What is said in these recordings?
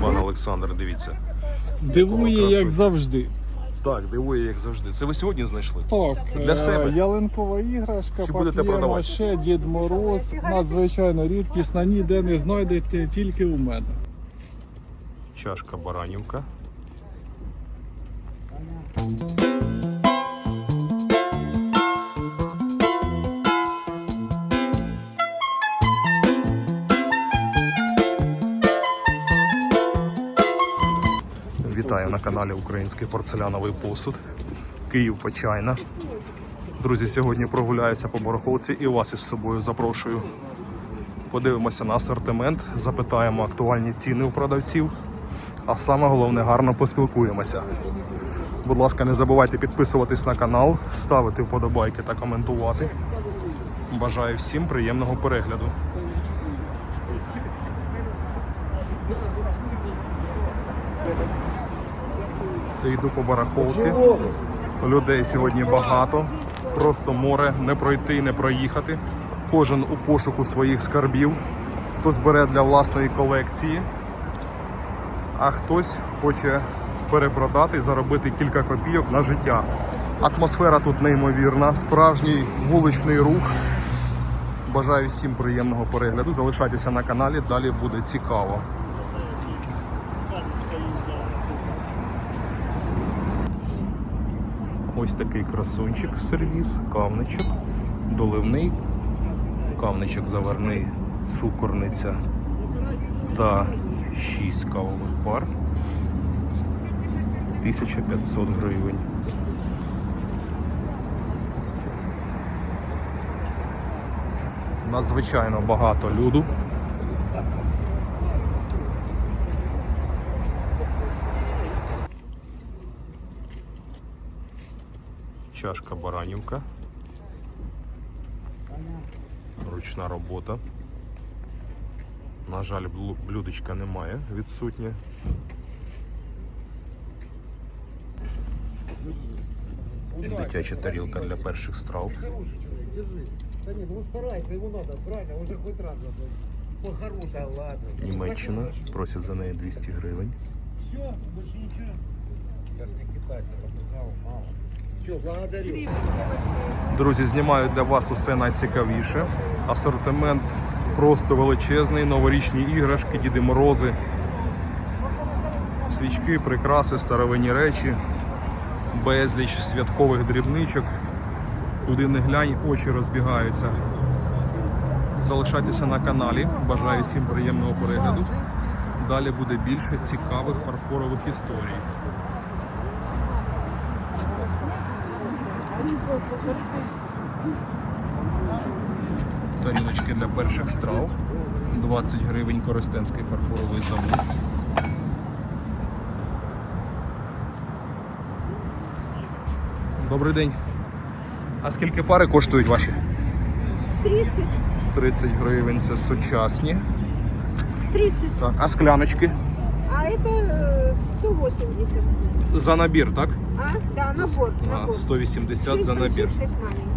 Пане Олександр, дивіться. Дивує, як завжди. Так, дивує, як завжди. Це ви сьогодні знайшли? Так, Для е, себе? ялинкова іграшка, Що будете продавати? маше, Дід Мороз, надзвичайно рідкісна, ніде не знайдете, тільки у мене. Чашка баранівка. Каналі Український порцеляновий посуд. Київ Почайна. Друзі, сьогодні прогуляюся по барахолці і вас із собою запрошую. Подивимося на асортимент, запитаємо актуальні ціни у продавців, а саме головне гарно поспілкуємося. Будь ласка, не забувайте підписуватись на канал, ставити вподобайки та коментувати. Бажаю всім приємного перегляду. Йду по барахолці. Людей сьогодні багато. Просто море не пройти, не проїхати. Кожен у пошуку своїх скарбів. Хтось бере для власної колекції, а хтось хоче перепродати заробити кілька копійок на життя. Атмосфера тут неймовірна, справжній вуличний рух. Бажаю всім приємного перегляду. Залишайтеся на каналі, далі буде цікаво. Ось такий красунчик сервіс, кавничок, доливний, кавничок заварний, цукорниця та 6 кавових пар. 1500 гривень. Надзвичайно багато люду. Чашка баранівка. Ручна робота. На жаль, блюдечка немає, відсутнє. Дитяча тарілка для перших страв. Да нет, ну старается, ему надо, правильно, он же хоть раз. По-хорошему. Ладно. Німеччина просять за неї 200 гривень. Все, больше ничего. Я же не китайца показал, мало. Друзі, знімаю для вас усе найцікавіше. Асортимент просто величезний, новорічні іграшки, Діди Морози, свічки, прикраси, старовинні речі, безліч святкових дрібничок. Куди не глянь, очі розбігаються. Залишайтеся на каналі. Бажаю всім приємного перегляду. Далі буде більше цікавих фарфорових історій. Тарілочки для перших страв. 20 гривень Коростенський фарфоровий завод. Добрий день. А скільки пари коштують ваші? 30, 30 гривень це сучасні. 30, Так, а скляночки? а это э, 180. За набір, так? А? Да, набор, А, набор. 180 за Шесть набір. больших, шесть маленьких.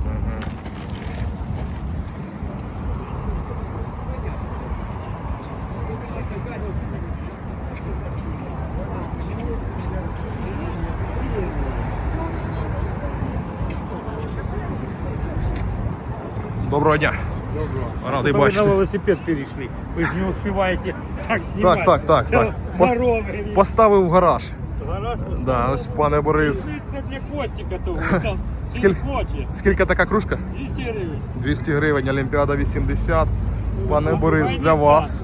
Доброго дня. Радий Это вы бачити. на велосипед перешли. Вы же не успеваете так Так, снимать. так, так, так. Пос- Здоровый. Поставив в гараж. Да, ось пане Борис. Це для Костика того. Скільки? Скільки така кружка? 200 гривень. 200 гривень, Олімпіада 80. Пане Борис, для вас.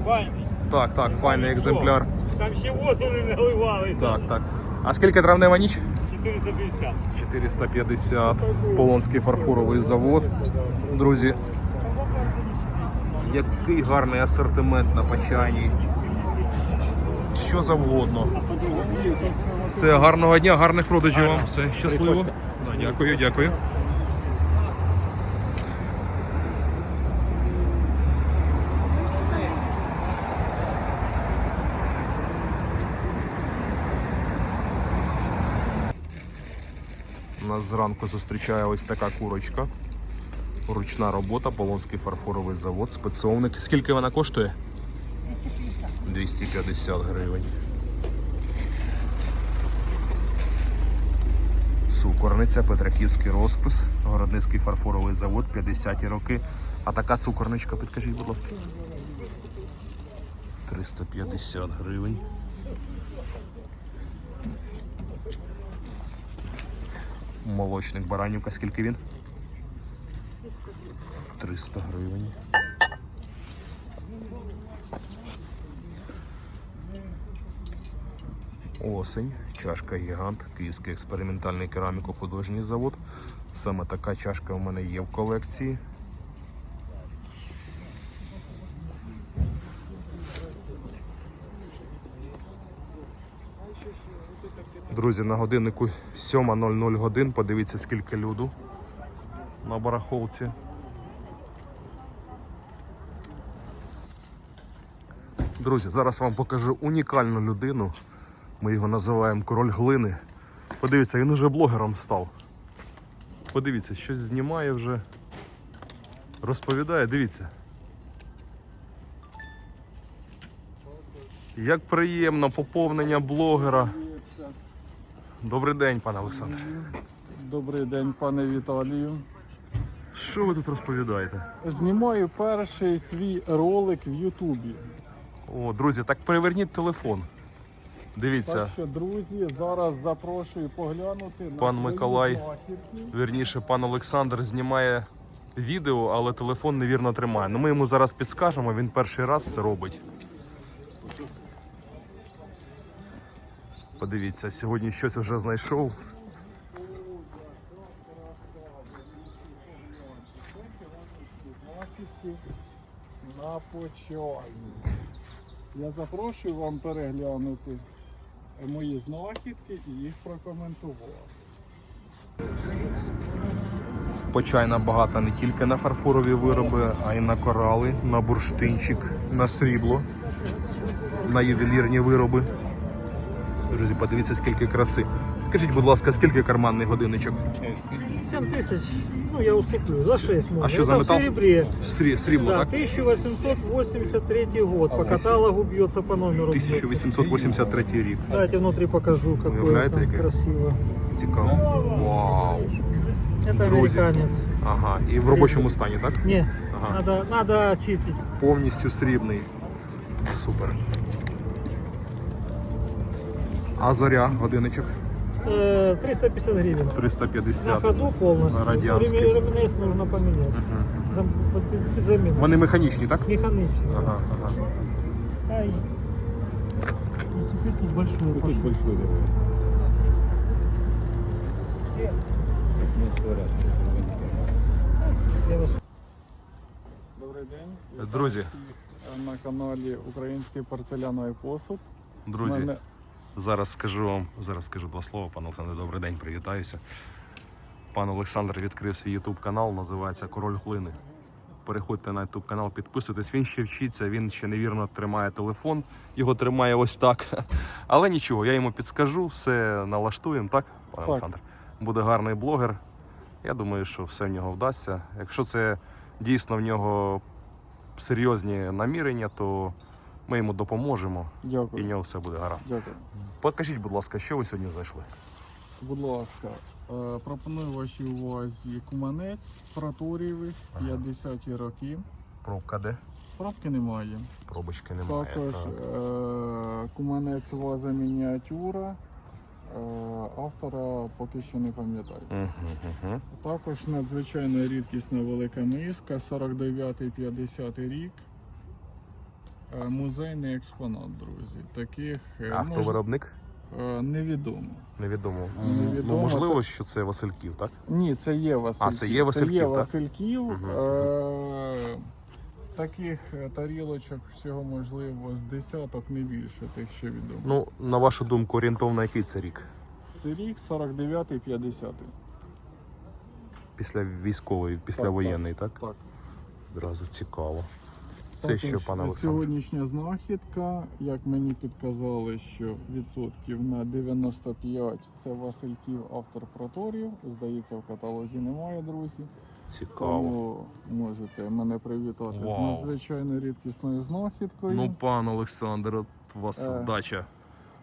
Так, так, файний екземпляр. Там ще не наливали. Так, так. А скільки травнева ніч? 450. 450. Полонський фарфоровий завод. Друзі, який гарний асортимент на Почайній. Що завгодно. Все, гарного дня, гарних продажів вам. Все, щасливо. Да, Дякую, дякую. Нас зранку зустрічає ось така курочка. Ручна робота, Полонський фарфоровий завод, спецовник. Скільки вона коштує? 250 гривень. Цукорниця, Петраківський розпис, Городницький фарфоровий завод, 50-ті роки. А така цукорничка, підкажіть, будь ласка. 350 гривень. Молочник Баранівка, скільки він? 300 гривень. Осень, чашка гігант, Київський експериментальний кераміко-художній завод. Саме така чашка у мене є в колекції. Друзі, на годиннику 7.00 годин. Подивіться, скільки люду на барахолці. Друзі, зараз вам покажу унікальну людину. Ми його називаємо король глини. Подивіться, він уже блогером став. Подивіться, щось знімає вже. Розповідає, дивіться. Як приємно поповнення блогера. Добрий день, пане Олександр. Добрий день, пане Віталію. Що ви тут розповідаєте? Знімаю перший свій ролик в Ютубі. О, друзі, так переверніть телефон. Дивіться, Так що, друзі, зараз запрошую поглянути на Пан свої Миколай. знахідки. вірніше, пан Олександр знімає відео, але телефон невірно тримає. Ну ми йому зараз підскажемо, він перший раз це робить. Подивіться, сьогодні щось вже знайшов. На почайні. Я запрошую вам переглянути мої знахідки і їх прокоментував. Почайна багата не тільки на фарфорові вироби, а й на корали, на бурштинчик, на срібло, на ювелірні вироби. Друзі, подивіться, скільки краси. Скажіть, будь ласка, скільки карманний годинничок? 7 тысяч, ну я уступлю, за 6 можно. А что за Это металл? в серебре. Срі- Срібло, Да, так? 1883 год. По каталогу бьется по номеру. 1883 рік. Давайте внутри покажу, какое Уявляете, там какая? красиво. Цікаво. Вау. Это Друзі. американец. Ага. І в робочому стані, так? Не, Ага. надо, надо очистить. Повністю срібний. Супер. А зоря, годинничок Э, 350 гривен. На 350. ходу полностью. Радианский. Ремень- Ремнес нужно поменять. Зам- под, под- под замену. Вони механічні, так? Механично. Ага, ага. Ай. Ну, теперь тут большой Тут пошел. большой. Я вас Добрий день. Друзі, на каналі Український порцеляновий посуд. друзі, Мене- зараз скажу вам, зараз скажу два слова. Пан Олександр, добрий день, привітаюся. Пан Олександр відкрив свій YouTube канал, називається Король Глини. Переходьте на YouTube канал, підписуйтесь. Він ще вчиться, він ще невірно тримає телефон, його тримає ось так. Але нічого, я йому підскажу, все налаштуємо, так, пане Так. Олександр? Буде гарний блогер. Я думаю, що все в нього вдасться. Якщо це дійсно в нього серйозні намірення, то ми йому допоможемо і в нього все буде гаразд. Дякую. Покажіть, будь ласка, що ви сьогодні знайшли? Будь ласка, е, пропоную вашій увазі куманець проторієвий, 50-ті роки. Пробка де? Пробки немає. Пробочки немає. Також Так. е, куманець ваза мініатюра. Е, автора поки що не пам'ятаю. Мгм, мгм. Також надзвичайно рідкісна велика миска, 49-50 рік. Е, Музейний експонат, друзі. Таких е, А хто виробник? е, невідомо. Невідомо. Невідомо, Ну, можливо, та- що це Васильків, так? Ні, це є Васильків. А, це є Васильків, так? Васильків. Мгм. Е- таких тарілочок всього можливо з десяток, не більше, тих, що відомо. Ну, на вашу думку, орієнтовно який це рік? Це рік 49-50. Після військової, післявоєнний, так? Так. Одразу цікаво. Це Також що, пане Олександр? Сьогоднішня знахідка, як мені підказали, що відсотків на 95 це Васильків автор проторів. Здається, в каталозі немає, друзі. Цікаво. Тому можете мене привітати Вау. з надзвичайно рідкісною знахідкою. Ну, пан Олександр, от вас Е. вдача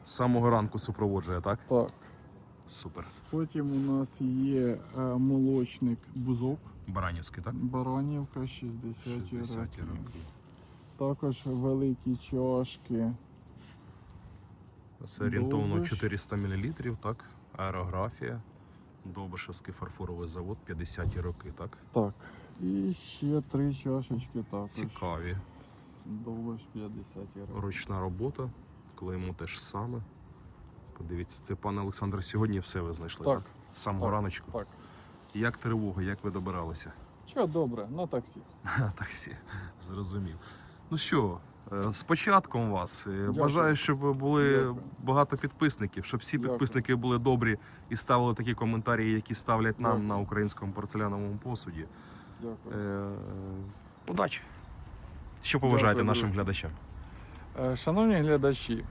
з самого ранку супроводжує, так? Так. Супер. Потім у нас є е, молочник бузок, Баранівський, так? Баранівка 60-ті 60-ті роки. роки. Також великі чашки. Це орієнтовно 400 мл, так? Аерографія. Довбишевський фарфоровий завод 50-ті роки, так? Так. І ще три чашечки також. Цікаві. Довбиш 50-ті роки. Ручна робота, клеймо теж саме. Подивіться, це пане Олександр, сьогодні все ви знайшли, так? Так. З самого Так. раночку. Так. Як тривога, як ви добиралися? Що добре, на таксі. На таксі, зрозумів. Ну що, е, з початком вас. Е, Бажаю, щоб були Дякую. багато підписників, щоб всі Дякую. підписники були добрі і ставили такі коментарі, які ставлять нам Дякую. на українському порцеляновому посуді. Дякую. Е, Удачі! Що побажаєте Дякую, нашим глядачам? Е, Шановні глядачі,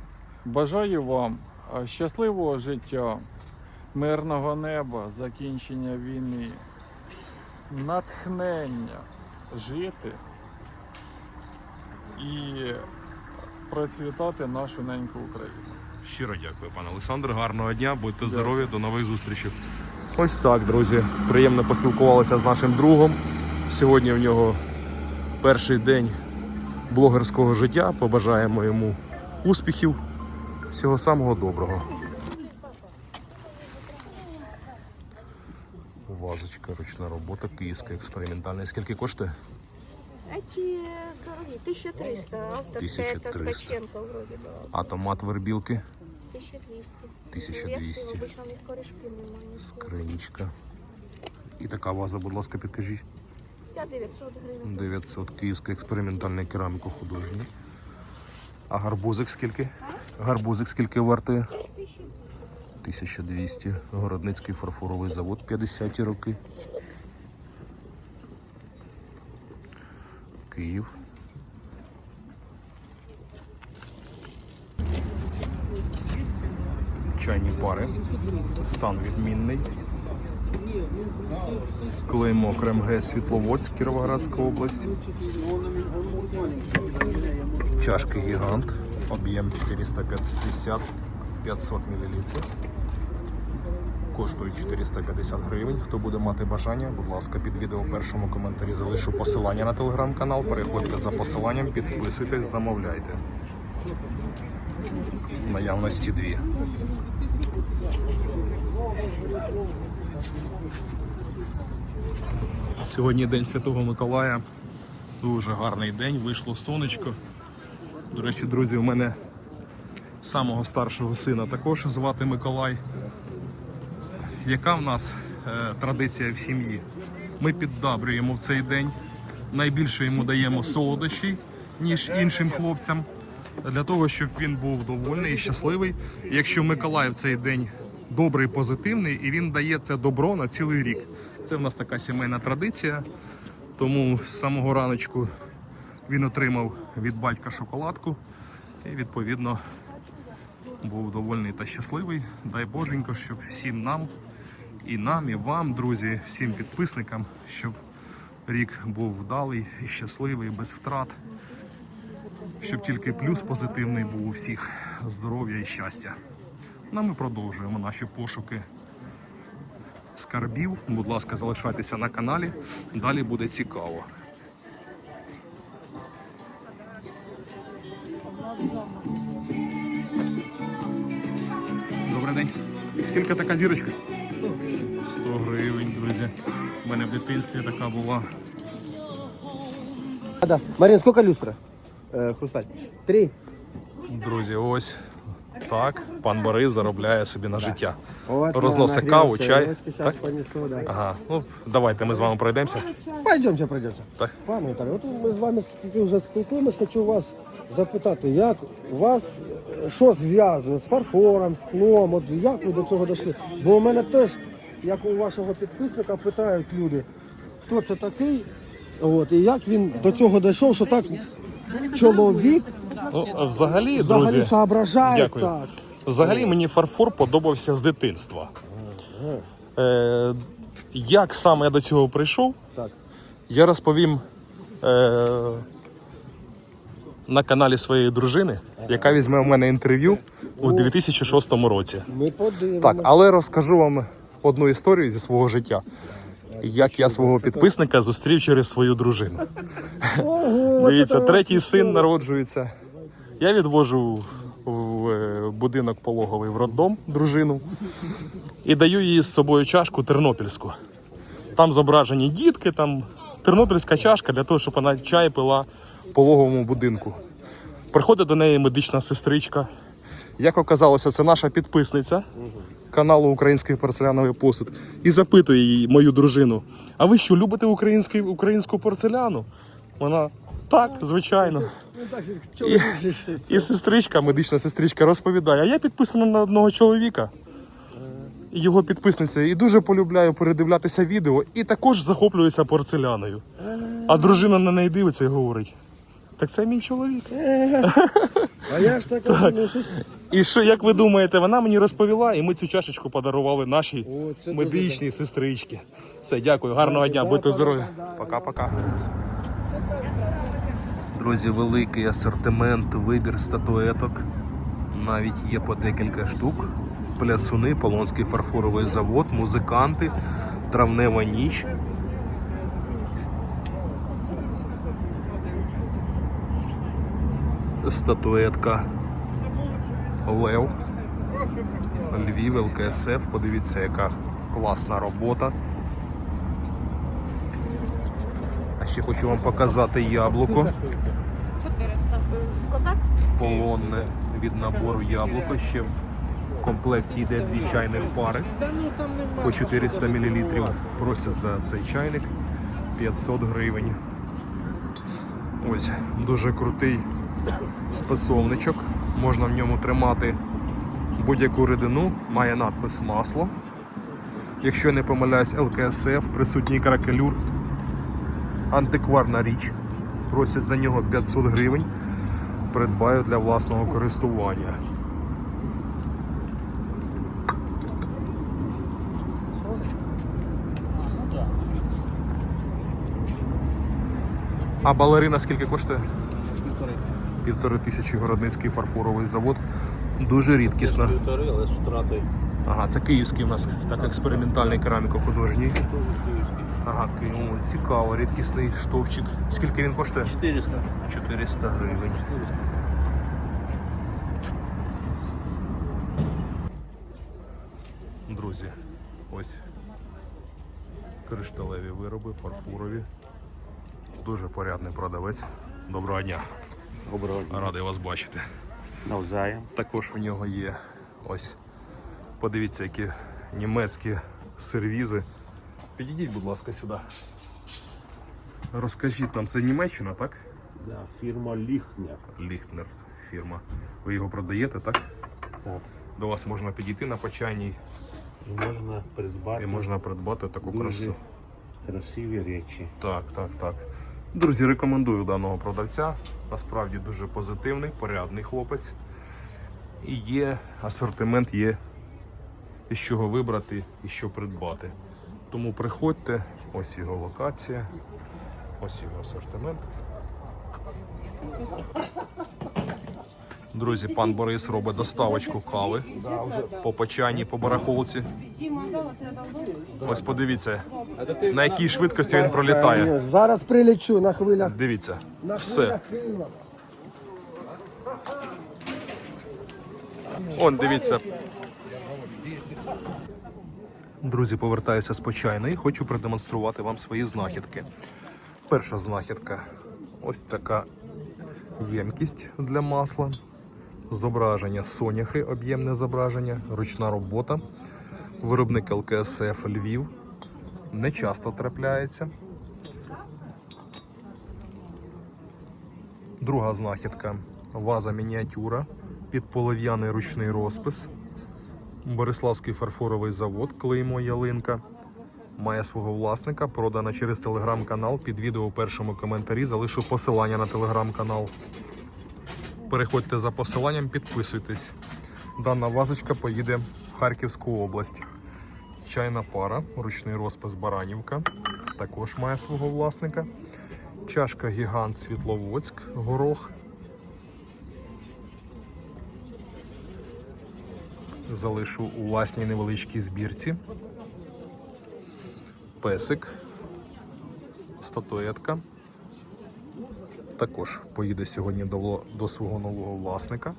бажаю вам е, щасливого життя, мирного неба, закінчення війни, натхнення жити і процвітати нашу неньку Україну. Щиро дякую, пане Олександр. Гарного дня, будьте Дякую. здорові, до нових зустрічей. Ось так, друзі. Приємно поспілкувалися з нашим другом. Сьогодні в нього перший день блогерського життя. Побажаємо йому успіхів, всього самого доброго. Вазочка, ручна робота, київська експериментальна. Скільки коштує? Эти дорогие, 1300, авторская, это 1300. Ткаченко вроде была, А томат вербілки 1200. 1200. Ветки, Обычно у них корешки немає. Скринічка. І така ваза, будь ласка, підкажіть. Вся 900 гривень. 900 Київська експериментальна кераміка художня. А гарбузик скільки? Гарбузик скільки вартує? 1200. Городницький фарфоровий завод 50-ті роки. Київ. Чайні пари. Стан відмінний. Клеймо КРМГ Світловодськ, Кіровоградська область. Чашки гігант. Об'єм 450 500 мл. Коштують 450 гривень. Хто буде мати бажання, будь ласка, під відео в першому коментарі залишу посилання на телеграм-канал. Переходьте за посиланням, підписуйтесь, замовляйте. Наявності дві. Сьогодні День Святого Миколая. Дуже гарний день, вийшло сонечко. До речі, друзі, у мене самого старшого сина також звати Миколай. Яка в нас е, традиція в сім'ї? Ми піддабрюємо в цей день. Найбільше йому даємо солодощі, ніж іншим хлопцям, для того, щоб він був довольний і щасливий. Якщо Миколай в цей день добрий, позитивний, і він дає це добро на цілий рік. Це в нас така сімейна традиція. Тому з самого раночку він отримав від батька шоколадку і відповідно був довольний та щасливий. Дай Боженько, щоб всім нам, і нам, і вам, друзі, всім підписникам, щоб рік був вдалий і щасливий, без втрат. Щоб тільки плюс позитивний був у всіх здоров'я і щастя. Ну, ми продовжуємо наші пошуки скарбів. Будь ласка, залишайтеся на каналі. Далі буде цікаво. Добрий день. Скільки така зірочка? 100 гривень, друзі. У мене в дитинстві така була. Да. Марин, сколько люстра? Э, хрусталь. Три. Друзі, ось так. Пан Борис заробляє собі на життя. Вот, Розносить каву, чай. Так? понесу, да. Ага, ну давайте ми з вами пройдемося. Пойдемте, пройдемте. Так. Пане Віталій, от ми з вами скільки вже спілкуємось, хочу вас запитати, як у вас е, що зв'язує з фарфором, склом, от як ви до цього дійшли? Бо у мене теж, як у вашого підписника, питають люди, хто це такий, от, і як він до цього дійшов, що так чоловік Ну, взагалі, взагалі друзі, соображає дякую. так. Взагалі мені фарфор подобався з дитинства. Е, як саме я до цього прийшов, Так. я розповім е- на каналі своєї дружини, яка візьме у мене інтерв'ю у 2006 році. Ми подивимося. Так, але розкажу вам одну історію зі свого життя. Як я свого підписника зустрів через свою дружину. Дивіться, третій син народжується. Я відвожу в е, будинок пологовий в роддом дружину і даю їй з собою чашку тернопільську. Там зображені дітки, там тернопільська чашка для того, щоб вона чай пила в пологовому будинку. Приходить до неї медична сестричка. Як оказалося, це наша підписниця каналу Український порцеляновий посуд. І запитує її, мою дружину: А ви що, любите український, українську порцеляну? Вона так, звичайно. Ну, же ж. І сестричка, медична сестричка, розповідає, а я підписана на одного чоловіка. Його підписниця, і дуже полюбляю передивлятися відео, і також захоплююся порцеляною. А дружина на неї дивиться і говорить: так це мій чоловік. А я ж так, ну. І що, як ви думаєте, вона мені розповіла, і ми цю чашечку подарували нашій О, це медичній сестричці. Все, дякую, гарного дня, будьте здорові. Пока-пока. Друзі, великий асортимент, вибір статуеток. Навіть є по декілька штук. Плясуни, Полонський фарфоровий завод, музиканти, травнева ніч. Статуетка Лев. Львів, ЛКСФ. Подивіться, яка класна робота. А ще хочу вам показати яблуко. Полонне від набору яблуко. Ще в комплекті йде дві чайних пари. По 400 мл. Просять за цей чайник 500 гривень. Ось дуже крутий спасовничок. Можна в ньому тримати будь-яку рідину. Має надпис масло. Якщо не помиляюсь, ЛКСФ, присутній кракелюр. Антикварна річ. Просять за нього 500 гривень. Придбаю для власного користування. А балерина скільки коштує? Півтори тисячі городницький фарфоровий завод. Дуже рідкісна. Півтори, але з втратою. Ага, це київський у нас так експериментальний кераміко-художній. Ага, Київ, цікаво, рідкісний штовчик. Скільки він коштує? 400. 400 гривень. Друзі, ось кришталеві вироби, фарфорові. Дуже порядний продавець. Доброго дня. Доброго Радий вас бачити. Навзаєм. Також у нього є ось. Подивіться, які німецькі сервізи. Підійдіть, будь ласка, сюди. Розкажіть нам, це Німеччина, так? Да, фірма Ліхнер. Ліхтнер фірма. Ви його продаєте, так? Так. До вас можна підійти на почайній І можна придбати і можна придбати таку красу. красиві речі. Так, так, так. Друзі, рекомендую даного продавця. Насправді дуже позитивний, порядний хлопець. І є асортимент, є із чого вибрати і що придбати. Тому приходьте, ось його локація, ось його асортимент. Друзі, пан Борис робить доставочку кави по почайній, по барахолці. Ось подивіться, на якій швидкості він пролітає. Зараз прилечу на хвилях. Дивіться, все. Он дивіться. Друзі, повертаюся з почайної. Хочу продемонструвати вам свої знахідки. Перша знахідка ось така ємкість для масла. Зображення соняхи, об'ємне зображення, ручна робота. Виробник ЛКСФ Львів. Не часто трапляється. Друга знахідка ваза мініатюра під полов'яний ручний розпис. Бориславський фарфоровий завод, клеймо ялинка. Має свого власника, продана через телеграм-канал. Під відео у першому коментарі залишу посилання на телеграм-канал. Переходьте за посиланням, підписуйтесь. Дана вазочка поїде в Харківську область. Чайна пара, ручний розпис Баранівка, також має свого власника. Чашка Гігант Світловодськ, горох. Залишу у власній невеличкій збірці. Песик, статуетка. Також поїде сьогодні до, до свого нового власника.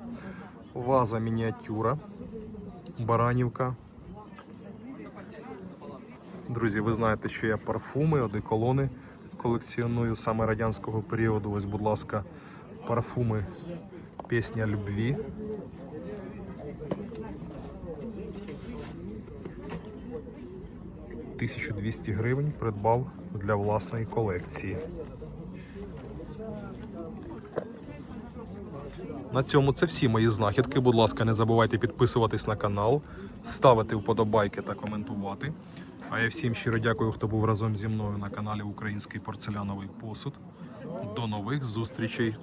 Ваза мініатюра, Баранівка. Друзі, ви знаєте, що я парфуми, одеколони колекціоную саме радянського періоду. Ось, будь ласка, парфуми Пісня любві. «1200 гривень придбав для власної колекції. На цьому це всі мої знахідки. Будь ласка, не забувайте підписуватись на канал, ставити вподобайки та коментувати. А я всім щиро дякую, хто був разом зі мною на каналі Український порцеляновий посуд. До нових зустрічей